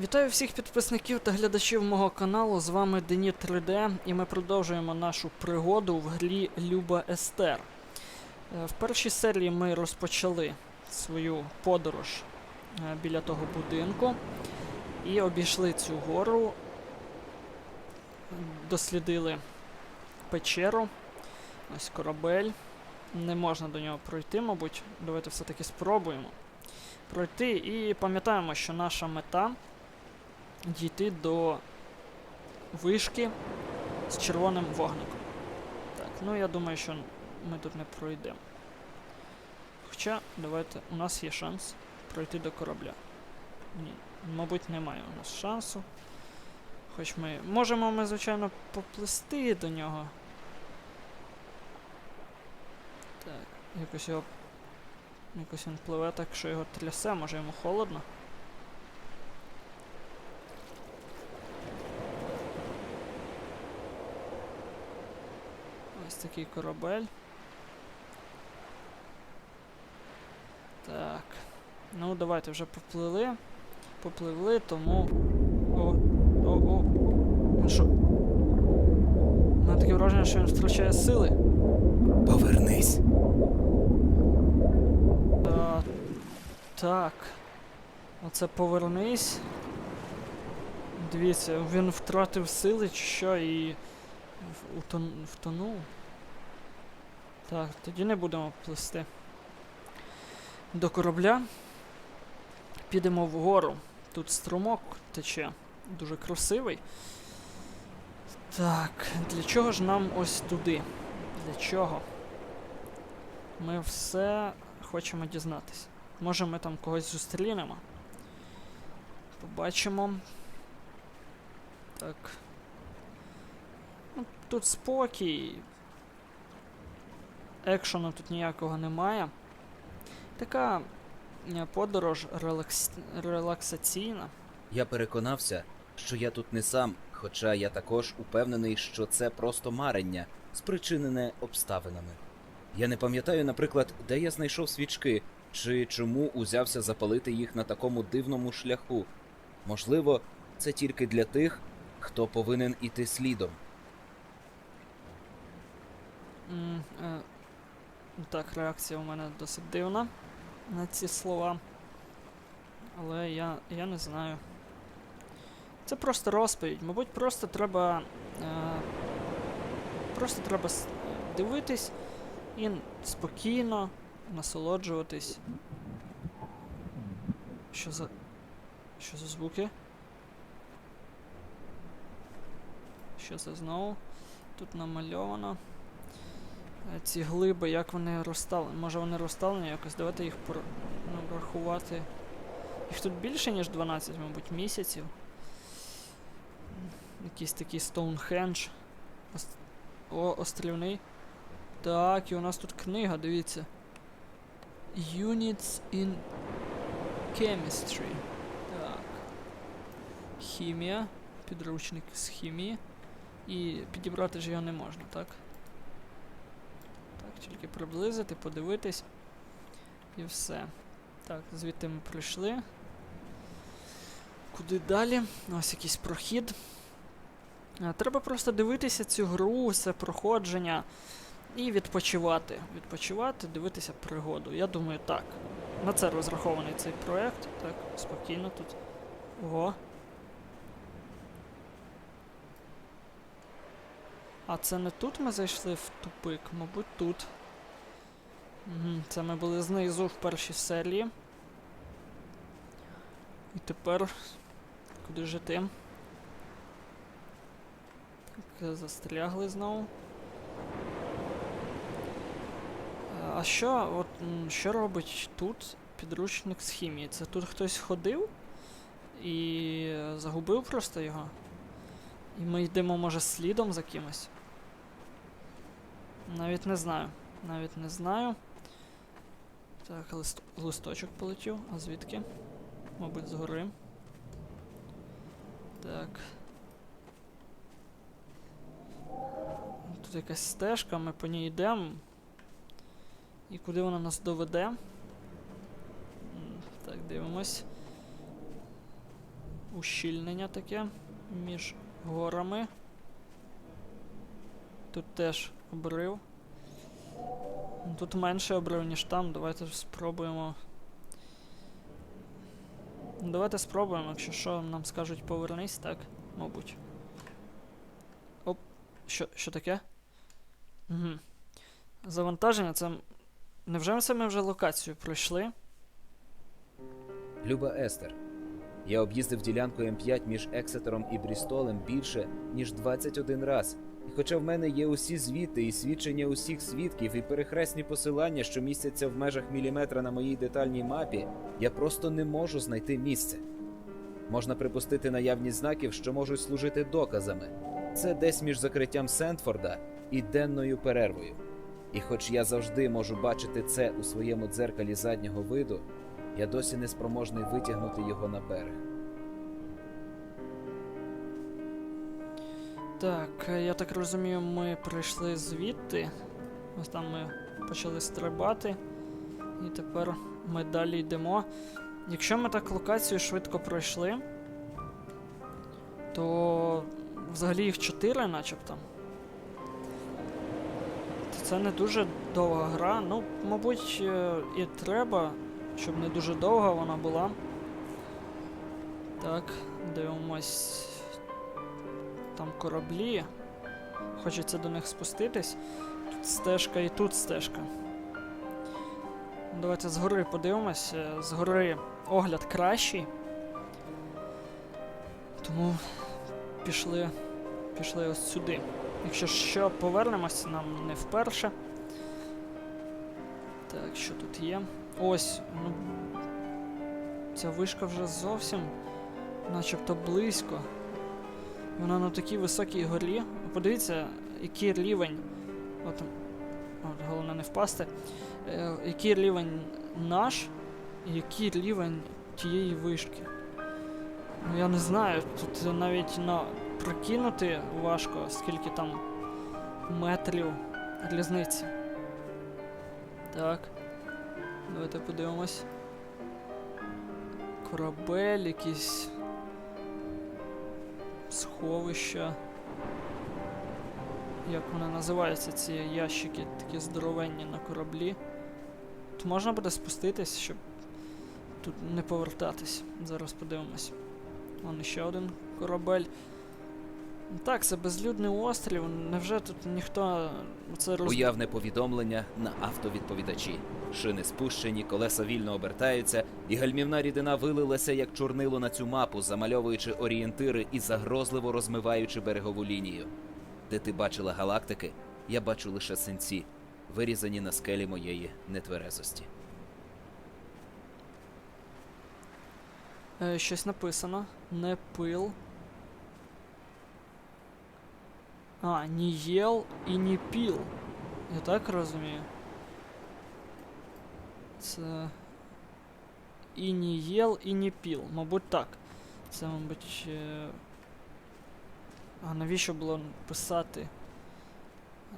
Вітаю всіх підписників та глядачів мого каналу. З вами Дені 3D, і ми продовжуємо нашу пригоду в грі Люба Естер. Е, В першій серії ми розпочали свою подорож е, біля того будинку і обійшли цю гору, дослідили печеру, ось корабель. Не можна до нього пройти, мабуть. Давайте все-таки спробуємо пройти. І пам'ятаємо, що наша мета дійти до вишки з червоним вогником. Так, ну я думаю, що ми тут не пройдемо. Хоча, давайте, у нас є шанс пройти до корабля. Ні, мабуть, немає у нас шансу. Хоч ми. Можемо ми, звичайно, поплисти до нього. Так, якось його. Якось він пливе так, що його трясе, може йому холодно. Такий корабель. Так. Ну, давайте вже поплили. Попливли, тому. О, о, о. Ну що? У мене таке враження, що він втрачає сили. Повернись. А, так. Оце повернись. Дивіться, він втратив сили чи що і втонув. Так, тоді не будемо плисти. До корабля. Підемо вгору. Тут струмок тече. Дуже красивий. Так, для чого ж нам ось туди? Для чого? Ми все хочемо дізнатися. Може ми там когось зустрінемо. Побачимо. Так. Ну, тут спокій. Екшону тут ніякого немає. Така е, подорож релакс... релаксаційна. Я переконався, що я тут не сам, хоча я також упевнений, що це просто марення, спричинене обставинами. Я не пам'ятаю, наприклад, де я знайшов свічки, чи чому узявся запалити їх на такому дивному шляху. Можливо, це тільки для тих, хто повинен іти слідом. Е, так, реакція у мене досить дивна на ці слова. Але я, я не знаю. Це просто розповідь. Мабуть, просто треба. Е, просто треба дивитись і спокійно насолоджуватись. Що за. Що за звуки? Що це знову? Тут намальовано. Ці глиби, як вони розставлені? Може вони розставлені якось? Давайте їх ну, рахувати. Їх тут більше, ніж 12, мабуть, місяців. Якийсь такий Стоунхендж. О, острівний. Так, і у нас тут книга, дивіться. Units in Chemistry. Так. Хімія. Підручник з хімії. І підібрати ж його не можна, так? Тільки приблизити, подивитись. І все. Так, звідти ми прийшли. Куди далі? Ось якийсь прохід. Треба просто дивитися цю гру, це проходження і відпочивати. Відпочивати, дивитися пригоду. Я думаю, так. На це розрахований цей проект. Так, спокійно тут. Ого. А це не тут ми зайшли в тупик, мабуть, тут. Це ми були знизу в першій серії. І тепер. Куди ж ти? Так, застрягли знову. А що, от, що робить тут підручник з хімії? Це тут хтось ходив і загубив просто його? І ми йдемо, може, слідом за кимось? Навіть не знаю. Навіть не знаю. Так, лист... листочок полетів. А звідки? Мабуть, згори. Так. Тут якась стежка, ми по ній йдемо. І куди вона нас доведе? Так, дивимось. ущільнення таке між горами. Тут теж обрив. Тут менше обрив, ніж там. Давайте спробуємо. Давайте спробуємо, якщо що, нам скажуть повернись, так, мабуть. Оп, що, що таке? Угу. Завантаження це. Невже це ми вже локацію пройшли? Люба Естер. Я об'їздив ділянку М5 між Ексетером і Брістолем більше, ніж 21 раз. І хоча в мене є усі звіти і свідчення усіх свідків і перехресні посилання, що містяться в межах міліметра на моїй детальній мапі, я просто не можу знайти місце. Можна припустити наявність знаків, що можуть служити доказами. Це десь між закриттям Сентфорда і денною перервою. І хоч я завжди можу бачити це у своєму дзеркалі заднього виду, я досі не спроможний витягнути його на берег. Так, е, я так розумію, ми прийшли звідти. Ось там ми почали стрибати. І тепер ми далі йдемо. Якщо ми так локацію швидко пройшли, то взагалі їх 4 начебто. То це не дуже довга гра. Ну, мабуть, е, і треба, щоб не дуже довга вона була. Так, дивимось. Там кораблі. Хочеться до них спуститись. Тут стежка і тут стежка. Давайте згори подивимось. Е, Згори огляд кращий. Тому пішли, пішли ось сюди. Якщо що, повернемось, нам не вперше. Так, що тут є? Ось, ну. Ця вишка вже зовсім начебто близько. Вона на такій високій горі. Подивіться, який рівень. От, от головне не впасти. Е, який рівень наш, і який рівень тієї вишки. Ну я не знаю, тут навіть на прикинути важко, скільки там метрів різниці. Так. Давайте подивимось. Корабель якийсь сховища. Як вони називаються, ці ящики такі здоровенні на кораблі. Тут можна буде спуститись, щоб тут не повертатись. Зараз подивимось. Вон ще один корабель. Так, це безлюдний острів. Невже тут ніхто це роз... Уявне повідомлення на автовідповідачі. Шини спущені, колеса вільно обертаються, і гальмівна рідина вилилася як чорнило на цю мапу, замальовуючи орієнтири і загрозливо розмиваючи берегову лінію. Де ти бачила галактики, я бачу лише синці, вирізані на скелі моєї нетверезості. Е, щось написано. Не пил. А, ні єл і ні піл. Я так розумію. Це. І ні єл, і ні піл. Мабуть, так. Це, мабуть. Е... А навіщо було писати?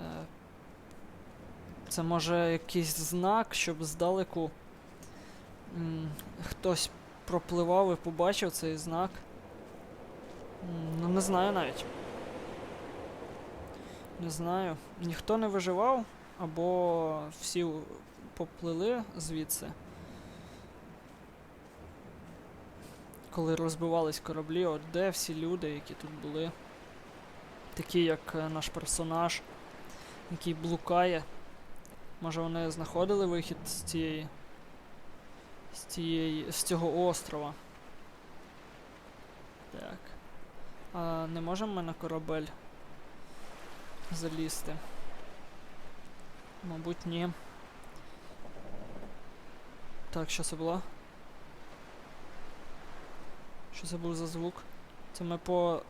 Е... Це може якийсь знак, щоб здалеку хтось пропливав і побачив цей знак. Ну, не знаю навіть. Не знаю. Ніхто не виживав, або всі поплили звідси. Коли розбивались кораблі, от де всі люди, які тут були. Такі, як е, наш персонаж, який блукає. Може вони знаходили вихід з цієї з цієї. з цього острова. Так. А не можемо ми на корабель залізти? Мабуть, ні. Так, що це було? Що це був за звук? Це ми по.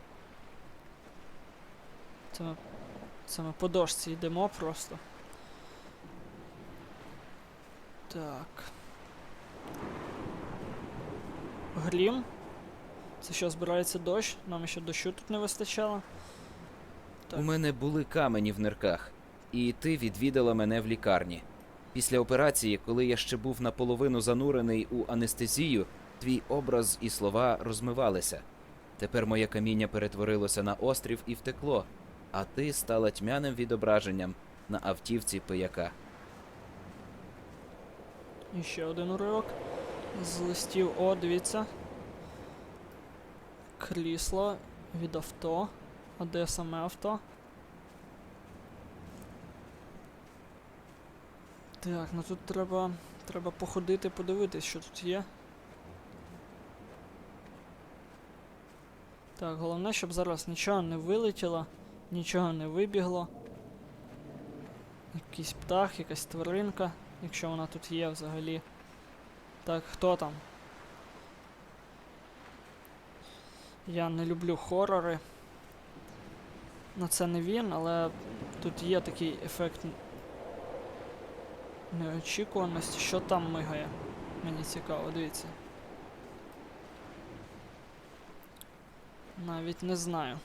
Це ми. Це ми по дошці йдемо просто. Так. Грім. Це що, збирається дощ? Нам ще дощу тут не вистачало. У мене були камені в нирках, і ти відвідала мене в лікарні. Після операції, коли я ще був наполовину занурений у анестезію, Твій образ і слова розмивалися. Тепер моє каміння перетворилося на острів і втекло, а ти стала тьмяним відображенням на автівці пияка. І ще один уривок. З листів. О, дивіться. Крісло від авто. А де саме авто? Так, ну тут треба. Треба походити, подивитись, що тут є. Так, головне, щоб зараз нічого не вилетіло, нічого не вибігло. Якийсь птах, якась тваринка, якщо вона тут є взагалі. Так, хто там? Я не люблю хорори. Ну це не він, але тут є такий ефект неочікуваності. Що там мигає? Мені цікаво, дивіться. Навіть не знаю.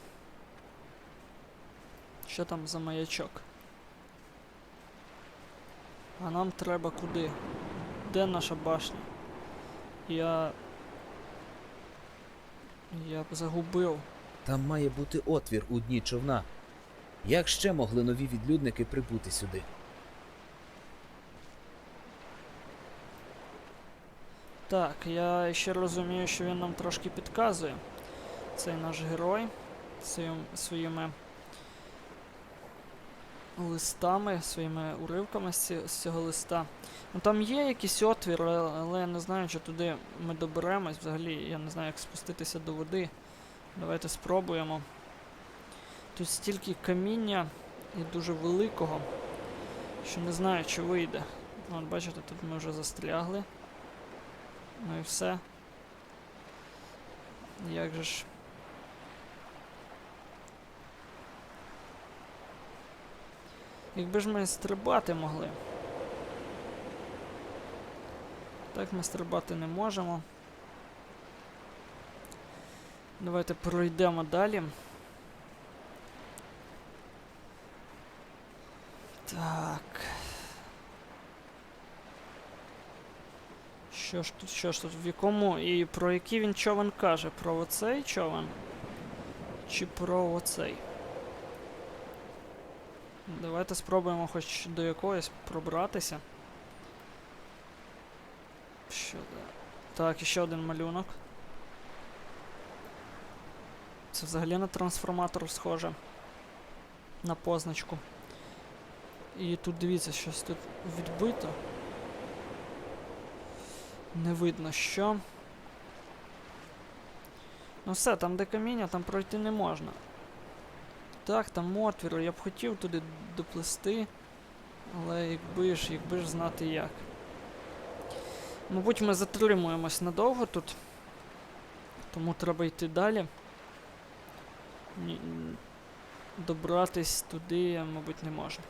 Що там за маячок? А нам треба куди? Де наша башня? Я. Я б загубив. Там має бути отвір у дні човна. Як ще могли нові відлюдники прибути сюди? Так, я ще розумію, що він нам трошки підказує. Цей наш герой своїм, своїми листами, своїми уривками з, цього листа. Ну там є якийсь отвір, але я не знаю, чи туди ми доберемось. Взагалі, я не знаю, як спуститися до води. Давайте спробуємо. Тут стільки каміння і дуже великого, що не знаю, чи вийде. От бачите, тут ми вже застрягли. Ну і все. Як же ж. Якби ж ми стрибати могли. Так ми стрибати не можемо. Давайте пройдемо далі. Так. Що ж тут, що ж тут, в якому і про який він човен каже? Про оцей човен? Чи про оцей? Давайте спробуємо хоч до якогось пробратися. Що да? Так, ще один малюнок. Це взагалі на трансформатор схоже. На позначку. І тут дивіться, щось тут відбито. Не видно що. Ну все, там де каміння, там пройти не можна. Так, там отвір, я б хотів туди доплисти, але якби ж, якби ж знати як. Мабуть, ми затримуємось надовго тут. Тому треба йти далі. Ні, добратись туди, мабуть, не можна.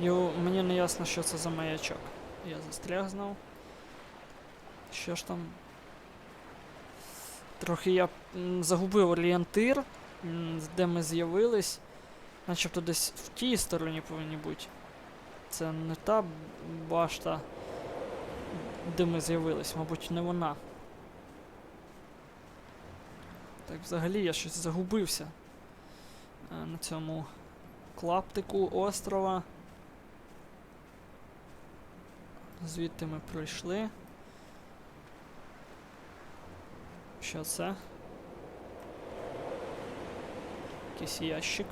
І мені не ясно, що це за маячок. Я застряг знов. Що ж там? Трохи я загубив орієнтир, де ми з'явились. Начебто десь в тій стороні повинні бути. Це не та башта, де ми з'явились, мабуть, не вона. Так, взагалі я щось загубився е, на цьому клаптику острова. Звідти ми пройшли. Що це? Якийсь ящик.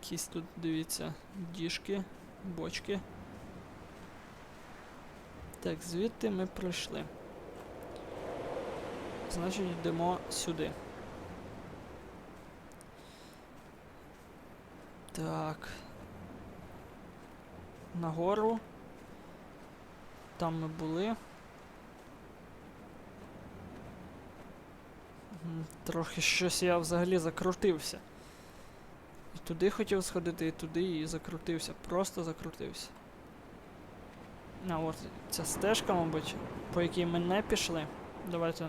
Якісь тут, дивіться, діжки, бочки. Так, звідти ми пройшли. Значить, йдемо сюди. Так. Нагору. Там ми були. Трохи щось я взагалі закрутився. І туди хотів сходити, і туди, і закрутився. Просто закрутився. А от ця стежка, мабуть, по якій ми не пішли. Давайте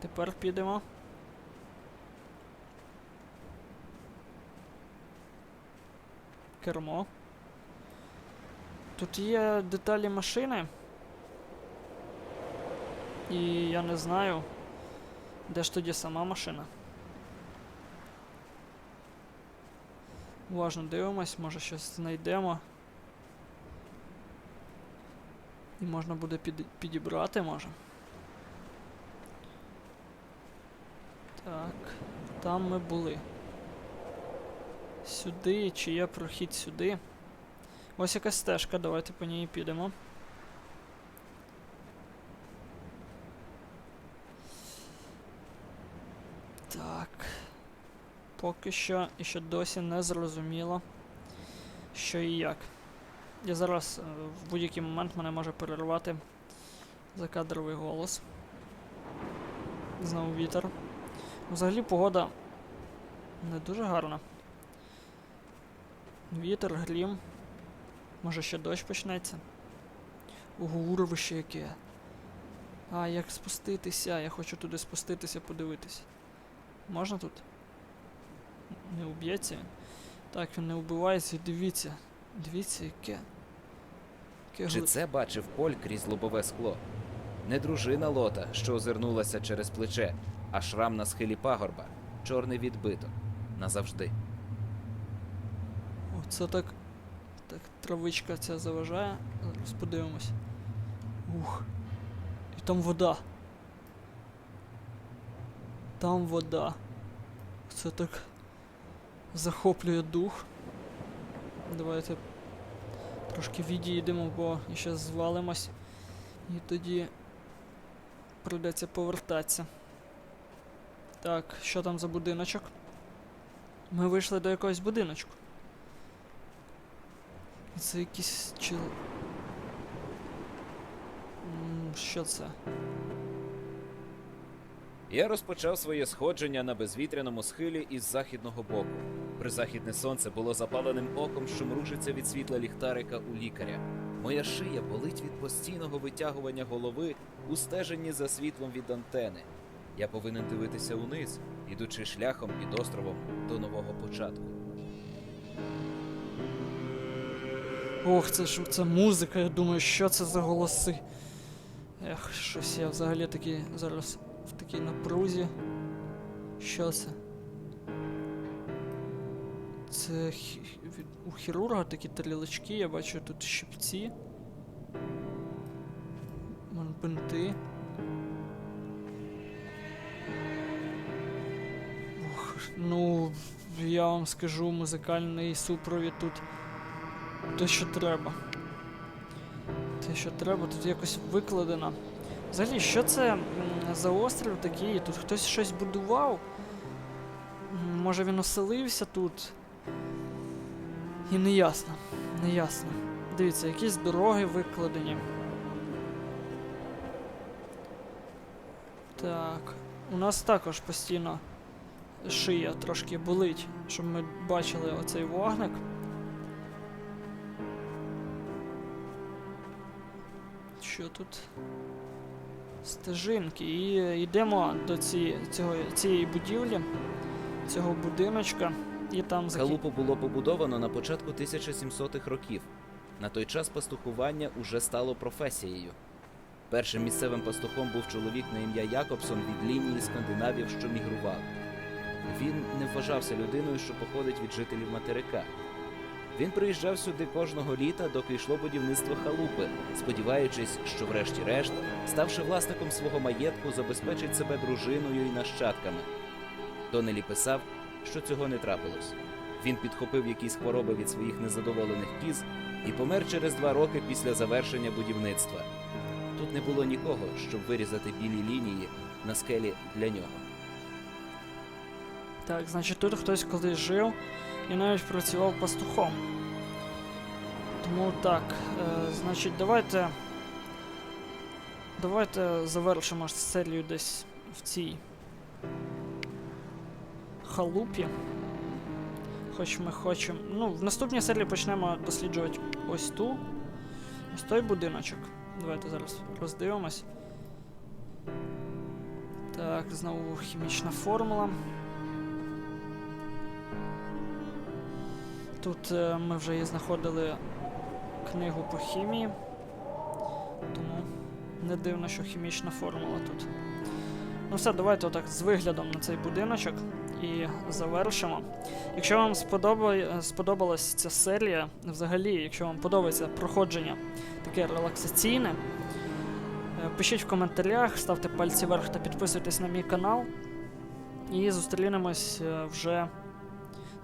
тепер підемо. Кермо. Тут є деталі машини. І я не знаю, де ж тоді сама машина. Уважно дивимось, може щось знайдемо. І можна буде під, підібрати, може. Так, там ми були. Сюди, чи є прохід сюди? Ось якась стежка, давайте по ній підемо. Так. Поки що ще досі не зрозуміло, що і як. Я зараз е, в будь-який момент мене може перервати закадровий голос. Знову вітер. Взагалі погода не дуже гарна. Вітер, грім. Може ще дощ почнеться. Ого, яке. А, як спуститися? Я хочу туди спуститися, подивитися. Можна тут? Не уб'ється він? Так, він не вбивається, дивіться. Дивіться, яке. яке Чи це бачив Поль крізь лобове скло? Не дружина лота, що озирнулася через плече, а шрам на схилі пагорба, чорний відбиток. Назавжди. Оце так. Так, травичка ця заважає. Зараз подивимось. Ух. І там вода. Там вода. Це так захоплює дух. Давайте трошки відійдемо, бо ще звалимось. І тоді прийдеться повертатися. Так, що там за будиночок? Ми вийшли до якогось будиночку. Це якийсь чил. Що це? Я розпочав своє сходження на безвітряному схилі із західного боку. Призахідне сонце було запаленим оком, що мружиться від світла ліхтарика у лікаря. Моя шия болить від постійного витягування голови у стеженні за світлом від антени. Я повинен дивитися униз, ідучи шляхом під островом до нового початку. Ох, це ж це музика, я думаю, що це за голоси. Ех, щось я взагалі такий зараз в такій напрузі. Що це? Це хі- у хірурга такі тарілочки, я бачу тут щипці. Бинти. Ну, я вам скажу, музикальний супровід тут те, що треба. Те, що треба, тут якось викладено. Взагалі, що це за острів такий? Тут хтось щось будував? Може він оселився тут? І не ясно. Не ясно. Дивіться, якісь дороги викладені. Так. У нас також постійно шия трошки болить, щоб ми бачили оцей вогник. Що тут? Стежинки. І йдемо до ці, цього, цієї будівлі, цього будиночка, і там. Халупу було побудовано на початку 1700-х років. На той час пастухування уже стало професією. Першим місцевим пастухом був чоловік на ім'я Якобсон від лінії скандинавів, що мігрували. Він не вважався людиною, що походить від жителів материка. Він приїжджав сюди кожного літа, доки йшло будівництво халупи, сподіваючись, що, врешті-решт, ставши власником свого маєтку, забезпечить себе дружиною і нащадками. Донелі писав, що цього не трапилось. Він підхопив якісь хвороби від своїх незадоволених кіз і помер через два роки після завершення будівництва. Тут не було нікого, щоб вирізати білі лінії на скелі для нього. Так, значить тут хтось колись жив і навіть працював пастухом. Тому так, е, значить, давайте. Давайте завершимо серію десь в цій халупі. Хоч ми хочемо. Ну, в наступній серії почнемо досліджувати ось ту. Ось той будиночок. Давайте зараз роздивимось. Так, знову хімічна формула. Тут е, ми вже її знаходили книгу по хімії. Тому не дивно, що хімічна формула тут. Ну все, давайте отак з виглядом на цей будиночок і завершимо. Якщо вам сподобає, сподобалась ця серія, взагалі, якщо вам подобається проходження таке релаксаційне, е, пишіть в коментарях, ставте пальці вверх та підписуйтесь на мій канал. І зустрінемось е, вже.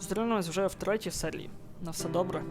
Зустрінемось вже в третій серії. На все добре.